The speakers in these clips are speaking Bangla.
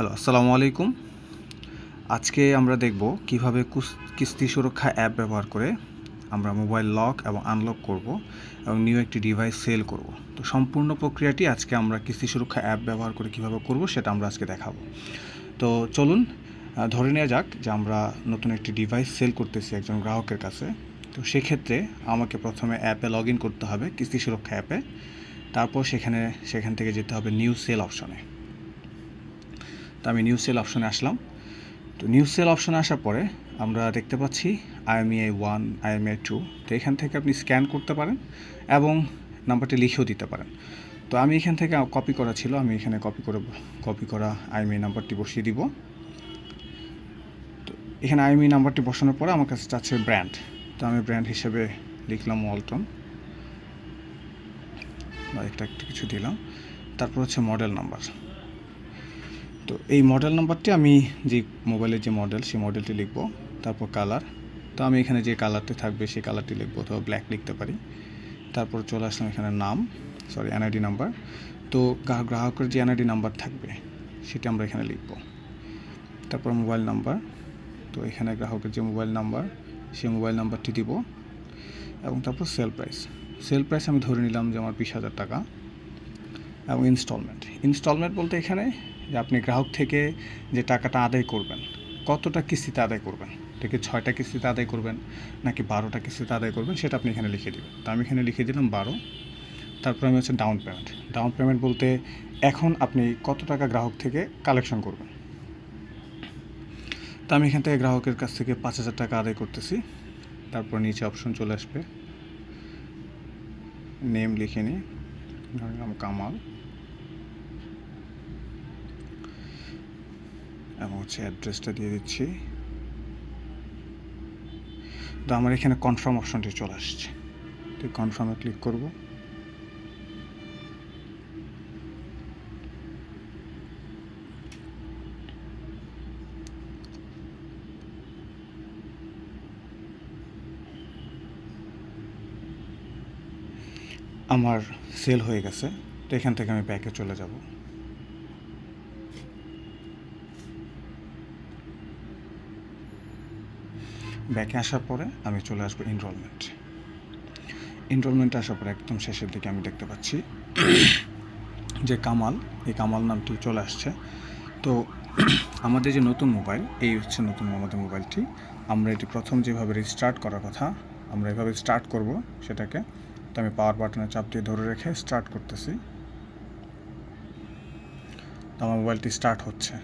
হ্যালো, আসসালামু আলাইকুম। আজকে আমরা দেখব কীভাবে কুস- কিস্তি সুরক্ষা অ্যাপ ব্যবহার করে আমরা মোবাইল লক এবং আনলক করব এবং নিউ একটি ডিভাইস সেল করব। তো সম্পূর্ণ প্রক্রিয়াটি আজকে আমরা কিস্তি সুরক্ষা অ্যাপ ব্যবহার করে কীভাবে করব সেটা আমরা আজকে দেখাবো। তো চলুন ধরে নেওয়া যাক যে আমরা নতুন একটি ডিভাইস সেল করতেছি একজন গ্রাহকের কাছে। তো সেক্ষেত্রে আমাকে প্রথমে অ্যাপে লগ করতে হবে কিস্তি সুরক্ষা অ্যাপে। তারপর সেখানে, সেখান থেকে যেতে হবে নিউ সেল অপশনে। তো আমি নিউ সেল অপশনে আসলাম। তো নিউ সেল অপশনে আসার পরে আমরা দেখতে পাচ্ছি আইএমইআই ওয়ান আইএমআই টু তো এখান থেকে আপনি স্ক্যান করতে পারেন এবং নাম্বারটি লিখেও দিতে পারেন। তো আমি এখান থেকে কপি করা ছিল, আমি এখানে কপি করে কপি করা আইএমআই নাম্বারটি বসিয়ে দিব। তো এখানে আইএমআই নাম্বারটি বসানোর পরে আমার কাছে চাচ্ছে ব্র্যান্ড তো আমি ব্র্যান্ড হিসেবে লিখলাম ওয়ালটন বা একটা একটা কিছু দিলাম। তারপর হচ্ছে মডেল নাম্বার তো এই মডেল নাম্বারটি আমি যে মোবাইলের যে মডেল সেই মডেলটি লিখব, তারপর কালার তো আমি এখানে যে কালারটি থাকবে, সেই কালারটি লিখব, অথবা ব্ল্যাক লিখতে পারি। তারপর চলে আসলাম এখানে নাম সরি এনআইডি নাম্বার তো গ্রাহক- গ্রাহকের যে এনআইডি নাম্বার থাকবে, সেটা আমরা এখানে লিখব। তারপর মোবাইল নাম্বার তো এখানে গ্রাহকের যে মোবাইল নাম্বার সেই মোবাইল নাম্বারটি দিব। এবং তারপর সেল প্রাইস সেল প্রাইস আমি ধরে নিলাম যে আমার বিশ হাজার টাকা। এবং ইনস্টলমেন্ট ইনস্টলমেন্ট বলতে এখানে যে আপনি গ্রাহক থেকে যে টাকাটা আদায় করবেন, কতটা কিস্তিতে আদায় করবেন? এটাকে ছয়টা কিস্তিতে আদায় করবেন নাকি বারোটা কিস্তিতে আদায় করবেন, সেটা আপনি এখানে লিখে দেবেন। তো আমি এখানে লিখে দিলাম বারো। তারপর আমি হচ্ছে ডাউন পেমেন্ট ডাউন পেমেন্ট বলতে এখন আপনি কত টাকা গ্রাহক থেকে কালেকশন করবেন? তো আমি এখান থেকে গ্রাহকের কাছ থেকে পাঁচ হাজার টাকা আদায় করতেছি। তারপর নিচে অপশন চলে আসবে। নেম লিখে নিই। কামাল। এবং হচ্ছে অ্যাড্রেসটা দিয়ে দিচ্ছি। তো আমার এখানে কনফার্ম অপশনটি চলে আসছে। তো কনফার্মে ক্লিক করব। আমার সেল হয়ে গেছে। তো এখান থেকে আমি ব্যাকে চলে যাব। ব্যাকে আসার পরে আমি চলে আসব এনরোলমেন্ট এনরোলমেন্টে আসার পরে একদম শেষের দিকে আমি দেখতে পাচ্ছি যে কামাল, এই কামাল নামটি চলে আসছে। তো আমাদের যে নতুন মোবাইল, এই হচ্ছে নতুন আমাদের মোবাইলটি। আমরা এটি প্রথম যেভাবে রিস্টার্ট করার কথা, আমরা এভাবে স্টার্ট করব সেটাকে। তো আমি পাওয়ার বাটনে চাপ দিয়ে ধরে রেখে স্টার্ট করতেছি। তো আমার মোবাইলটি স্টার্ট হচ্ছে।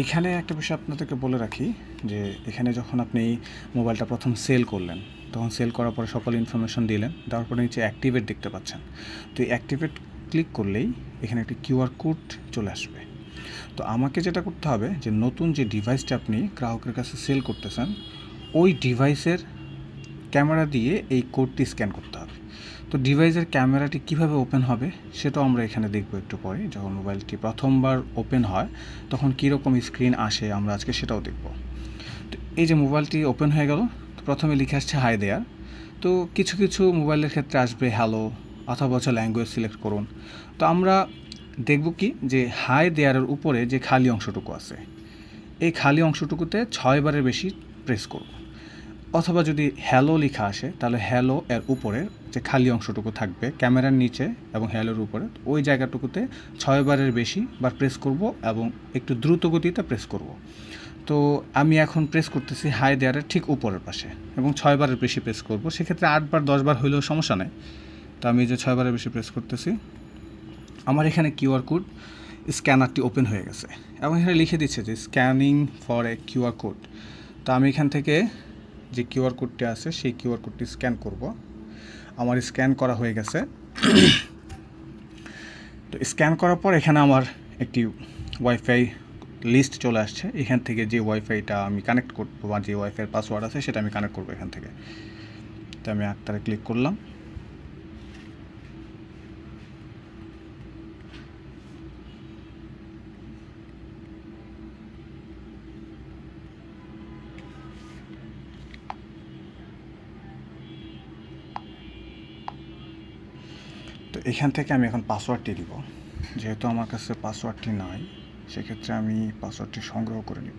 এইখানে একটা বিষয় আপনাদেরকে বলে রাখি, যে এখানে যখন আপনি মোবাইলটা প্রথম সেল করলেন, তখন সেল করার পরে সকল ইনফরমেশন দিলেন, দেওয়ার পরে নিচে অ্যাক্টিভেট দেখতে পাচ্ছেন। তো এই অ্যাক্টিভেট ক্লিক করলেই এখানে একটি কিউআর কোড চলে আসবে। তো আমাকে যেটা করতে হবে, যে নতুন যে ডিভাইসটা আপনি গ্রাহকের কাছে সেল করতেছেন, ওই ডিভাইসের ক্যামেরা দিয়ে এই কোডটি স্ক্যান করতে হবে। তো ডিভাইসের ক্যামেরাটি কীভাবে ওপেন হবে সেটাও আমরা এখানে দেখব একটু পরে। যখন মোবাইলটি প্রথমবার ওপেন হয়, তখন কীরকম স্ক্রিন আসে, আমরা আজকে সেটাও দেখব। তো এই যে মোবাইলটি ওপেন হয়ে গেল প্রথমে লিখে আসছে হাই দেয়ার তো কিছু কিছু মোবাইলের ক্ষেত্রে আসবে হ্যালো অথবা হচ্ছে ল্যাঙ্গুয়েজ সিলেক্ট করুন। তো আমরা দেখব কি, যে হাই দেয়ারের উপরে যে খালি অংশটুকু আছে, এই খালি অংশটুকুতে ছয়বারের বেশি প্রেস করব। অথবা যদি হ্যালো লেখা আসে, তাহলে হ্যালো এর উপরে যে খালি অংশটুকু থাকবে ক্যামেরার নিচে এবং হ্যালোর উপরে, ওই জায়গাটুকুতে ছয়বারের বেশি বার প্রেস করব এবং একটু দ্রুত গতিতে প্রেস করব। তো আমি এখন প্রেস করতেছি হাই দেয়ারের ঠিক উপরের পাশে এবং ছয়বারের বেশি প্রেস করব। সেক্ষেত্রে আটবার, দশবার হইলেও সমস্যা নেই। তো আমি যে ছয়বারের বেশি প্রেস করতেছি, আমার এখানে কিউআর কোড স্ক্যানারটি ওপেন হয়ে গেছে এবং এখানে লিখে দিচ্ছে যে scanning for a QR code তো আমি এখান থেকে যে কিউআর কোডটি আছে, সেই কিউআর কোডটি স্ক্যান করব। আমার স্ক্যান করা হয়ে গেছে। তো স্ক্যান করার পর এখানে আমার একটি ওয়াইফাই লিস্ট চলে আসছে। এখান থেকে যে ওয়াইফাইটা আমি কানেক্ট করব বা যে ওয়াইফাইয়ের পাসওয়ার্ড আছে, সেটা আমি কানেক্ট করব এখান থেকে। তো আমি আক্তারে ক্লিক করলাম। এখান থেকে আমি এখন পাসওয়ার্ডটি দিব। যেহেতু আমার কাছে পাসওয়ার্ডটি নাই, সেক্ষেত্রে আমি পাসওয়ার্ডটি সংগ্রহ করে নিব।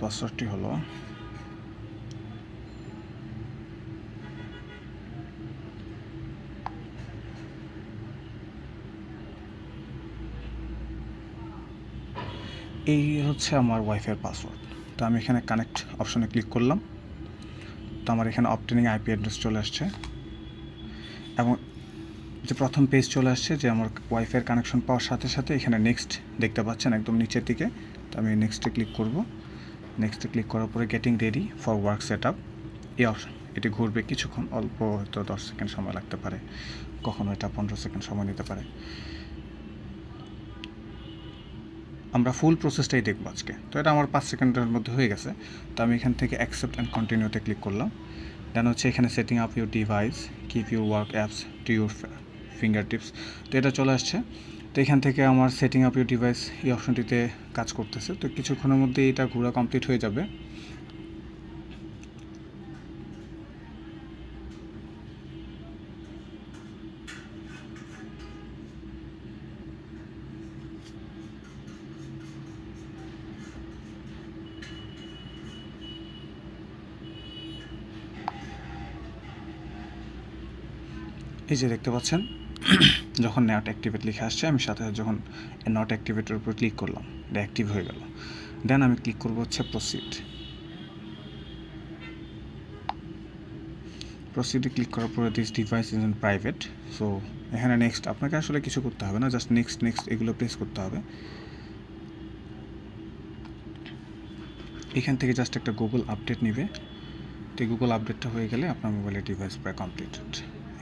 পাসওয়ার্ডটি হলো এই হচ্ছে আমার ওয়াইফাইয়ের পাসওয়ার্ড তো আমি এখানে কানেক্ট অপশনে ক্লিক করলাম। তো আমার এখানে অপটেনিং আইপি অ্যাড্রেস চলে আসছে। এবং যে প্রথম পেজ চলে আসছে যে আমার ওয়াইফাইয়ের কানেকশন পাওয়ার সাথে সাথে এখানে নেক্সট দেখতে পাচ্ছেন একদম নিচের দিকে। তো আমি নেক্সটে ক্লিক করব। নেক্সটে ক্লিক করার পরে getting ready for work set up এই অপশন এটি ঘুরবে কিছুক্ষণ, অল্প হয়তো দশ সেকেন্ড সময় লাগতে পারে। কখনো এটা পনেরো সেকেন্ড সময় নিতে পারে। আমরা ফুল প্রসেসটাই দেখব আজকে। তো এটা আমার পাঁচ সেকেন্ডের মধ্যে হয়ে গেছে। তো আমি এখান থেকে অ্যাকসেপ্ট অ্যান্ড কন্টিনিউতে ক্লিক করলাম। দেন হচ্ছে এখানে setting up your device keep your work apps to your finger tips তো এটা চলে আসছে। তো এখান থেকে আমার সেটিং আপ ইউর ডিভাইস এই অপশনটিতে কাজ করতেছে। তো কিছুক্ষণের মধ্যে এটা ঘোরা কমপ্লিট হয়ে যাবে। এই যে দেখতে পাচ্ছেন, যখন নট অ্যাক্টিভেট লিখে আসছে, আমি সাথে যখন নট অ্যাক্টিভেটের উপর ক্লিক করলাম, এটা অ্যাক্টিভ হয়ে গেল। দেন আমি ক্লিক করব হচ্ছে প্রসিড প্রসিডে ক্লিক করার পরে this device is in private so এখানে নেক্সট আপনাকে আসলে কিছু করতে হবে না জাস্ট নেক্সট নেক্সট এগুলো প্রেস করতে হবে। এখান থেকে জাস্ট একটা গুগল আপডেট নিবে। তো গুগল আপডেটটা হয়ে গেলে আপনার মোবাইলের ডিভাইস প্রায় কমপ্লিটেড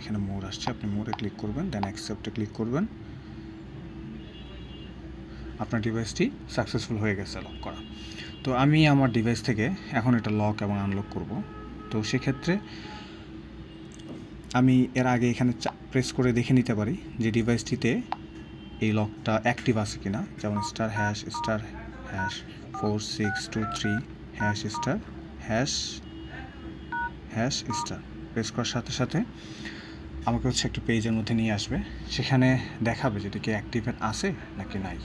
এখানে মোর আসছে, আপনি মোরে ক্লিক করবেন দেন অ্যাকসেপ্টে ক্লিক করবেন। আপনার ডিভাইসটি সাকসেসফুল হয়ে গেছে লক করা। তো আমি আমার ডিভাইস থেকে এখন এটা লক এবং আনলক করব। তো সেক্ষেত্রে আমি এর আগে এখানে প্রেস করে দেখে নিতে পারি যে ডিভাইসটিতে এই লকটা অ্যাক্টিভ আছে কিনা। যেমন star hash star hash four six two three hash star hash hash star press করার সাথে সাথে আমাকে হচ্ছে একটা পেজের মধ্যে নিয়ে আসবে। সেখানে দেখাবে যে এটা কি অ্যাক্টিভেট আছে নাকি নাই।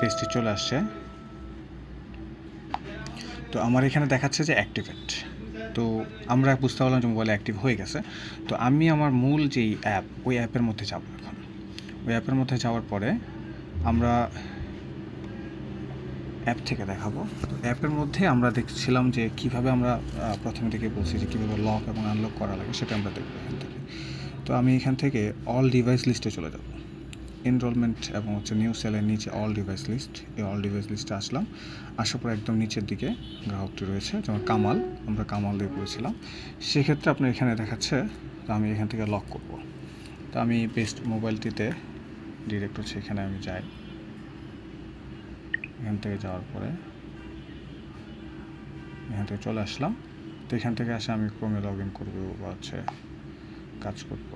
পেজটি চলে আসছে। তো আমার এখানে দেখাচ্ছে যে অ্যাক্টিভেট তো আমরা বুঝতে পারলাম যে মোবাইল অ্যাক্টিভ হয়ে গেছে। তো আমি আমার মূল যেই অ্যাপ ওই অ্যাপের মধ্যে যাব এখন। ওই অ্যাপের মধ্যে যাওয়ার পরে আমরা অ্যাপ থেকে দেখাবো। তো অ্যাপের মধ্যে আমরা দেখছিলাম যে কীভাবে আমরা প্রথমে থেকে বলছি যে কীভাবে লক এবং আনলক করা লাগে সেটা আমরা দেখব এখান থেকে। তো আমি এখান থেকে অল ডিভাইস লিস্টে চলে যাব। এনরোলমেন্ট এবং হচ্ছে নিউ সেলের নিচে অল ডিভাইস লিস্ট এই অল ডিভাইস লিস্টে আসলাম। আসার পর একদম নিচের দিকে গ্রাহকটি রয়েছে, যেমন কামাল, আমরা কামাল দিয়ে করেছিলাম সেক্ষেত্রে আপনার এখানে দেখাচ্ছে তো আমি এখান থেকে লক করব। তো আমি বেস্ট মোবাইলটিতে ডিরেক্ট হচ্ছে এখানে আমি যাই। এখান থেকে যাওয়ার পরে এখান থেকে চলে আসলাম। তো এখান থেকে আসে আমি ক্রমে লগ ইন করব বা হচ্ছে কাজ করব।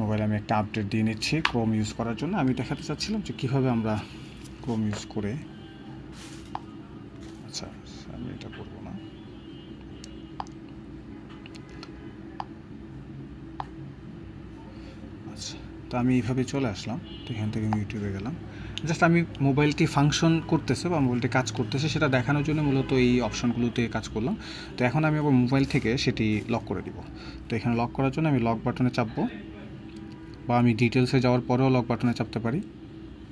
মোবাইলে আমি একটা আপডেট দিয়ে নিচ্ছি ক্রোম ইউজ করার জন্য। আমি দেখাতে চাচ্ছিলাম যে কীভাবে আমরা ক্রোম ইউজ করে আচ্ছা আমি এটা করব না। আচ্ছা তো আমি এইভাবে চলে আসলাম। তো এখান থেকে আমি ইউটিউবে গেলাম। জাস্ট আমি মোবাইলটি ফাংশন করতেছে বা মোবাইলটি কাজ করতেছে, সেটা দেখানোর জন্য মূলত এই অপশনগুলোতে কাজ করলাম। তো এখন আমি আবার মোবাইল থেকে সেটি লক করে দিব। তো এখানে লক করার জন্য আমি লক বাটনে চাপবো। বা আমি ডিটেলসে যাওয়ার পরেও লক বাটনে চাপতে পারি।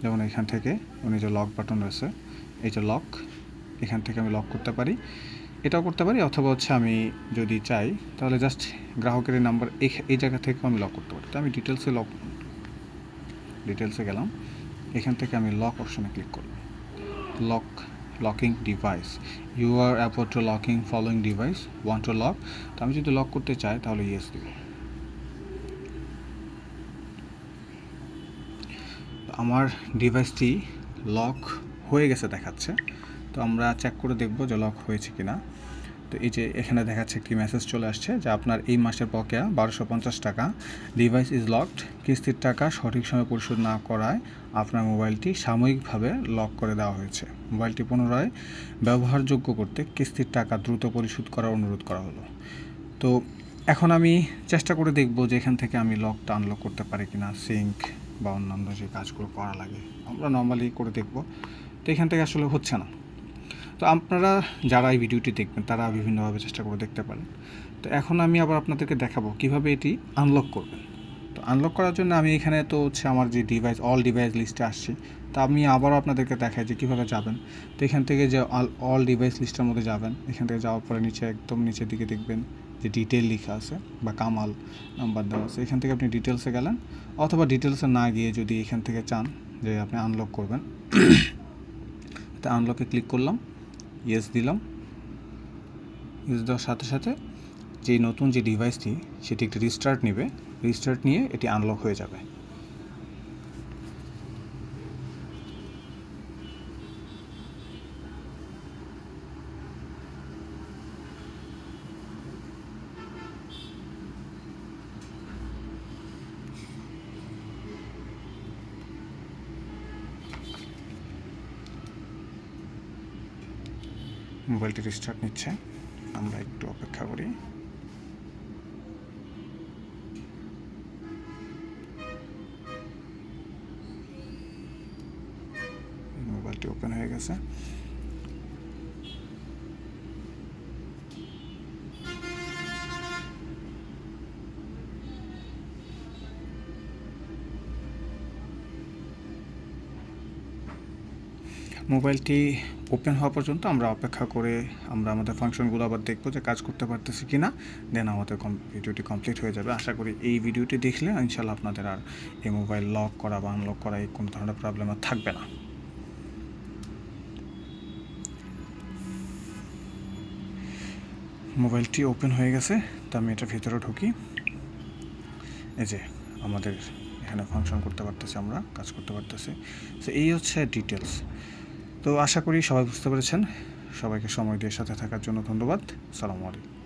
যেমন এখান থেকে উনি যে লক বাটন রয়েছে, এই যে লক এখান থেকে আমি লক করতে পারি। এটাও করতে পারি, অথবা হচ্ছে আমি যদি চাই, তাহলে জাস্ট গ্রাহকের নাম্বার এই জায়গা থেকেও আমি লক করতে পারি। তো আমি ডিটেলসে লক ডিটেলসে গেলাম। এখান থেকে আমি লক অপশনে ক্লিক করলাম। Lock locking device you are about to locking following device one to lock তো আমি যদি লক করতে চাই, তাহলে ইয়েস দিব। আমার ডিভাইসটি লক হয়ে গেছে দেখাচ্ছে। তো আমরা চেক করে দেখব যে লক হয়েছে কি না তো এই যে এখানে দেখাচ্ছে একটি মেসেজ চলে আসছে যে আপনার এই মাসের বকেয়া বারোশো পঞ্চাশ টাকা। ডিভাইস ইজ লকড কিস্তির টাকা সঠিক সময়ে পরিশোধ না করায় আপনার মোবাইলটি সাময়িকভাবে লক করে দেওয়া হয়েছে। মোবাইলটি পুনরায় ব্যবহারযোগ্য করতে কিস্তির টাকা দ্রুত পরিশোধ করার অনুরোধ করা হলো। তো এখন আমি চেষ্টা করে দেখব যে এখান থেকে আমি লকটা আনলক করতে পারি কিনা। সিঙ্ক বা অন্যান্য যে কাজগুলো করা লাগে, আমরা নর্মালি করে দেখব। তো এখান থেকে আসলে হচ্ছে না। তো আপনারা যারা এই ভিডিওটি দেখবেন, তারা বিভিন্নভাবে চেষ্টা করে দেখতে পারেন। তো এখন আমি আবার আপনাদেরকে দেখাবো কীভাবে এটি আনলক করবেন। তো আনলক করার জন্য আমি এখানে তো হচ্ছে আমার যে ডিভাইস অল ডিভাইস লিস্টে আসছি, তা আমি আবারও আপনাদেরকে দেখাই যে কীভাবে যাবেন। তো এখান থেকে যে অল ডিভাইস লিস্টের মধ্যে যাবেন, এখান থেকে যাওয়ার পরে নিচে একদম নিচের দিকে দেখবেন। যে ডিটেল লেখা আছে বা কামাল নাম্বার দেওয়া আছে, এখান থেকে আপনি ডিটেলসে গেলেন। অথবা ডিটেলসে না গিয়ে যদি এখান থেকে চান যে আপনি আনলক করবেন। তা আনলকে ক্লিক করলাম ইয়েস দিলাম। ইয়েস দেওয়ার সাথে সাথে যে নতুন যে ডিভাইসটি সেটি একটি রিস্টার্ট নেবে। রিস্টার্ট নিয়ে এটি আনলক হয়ে যাবে। মোবাইলটি রিস্টার্ট নিচ্ছে। আমরা একটু অপেক্ষা করি। মোবাইলটি ওপেন হয়ে গেছে। মোবাইলটি ওপেন হওয়া পর্যন্ত আমরা অপেক্ষা করে আমরা আমাদের ফাংশনগুলো আবার দেখব যে কাজ করতে পারতেছি কি না দেন আমাদের ভিডিওটি কমপ্লিট হয়ে যাবে। আশা করি এই ভিডিওটি দেখলে ইনশাল্লাহ আপনাদের আর এই মোবাইল লক করা বা আনলক করা এই কোনো ধরনের প্রবলেম আর থাকবে না। মোবাইলটি ওপেন হয়ে গেছে, তো আমি এটা ভিতরে ঢুকি। এই যে আমাদের এখানে ফাংশন করতে পারতেছি আমরা, কাজ করতে পারতেছি। তো এই হচ্ছে ডিটেলস তো আশা করি সবাই বুঝতে পেরেছেন। সবাইকে সময় দিয়ে সাথে থাকার জন্য ধন্যবাদ। সালামু আলাইকুম।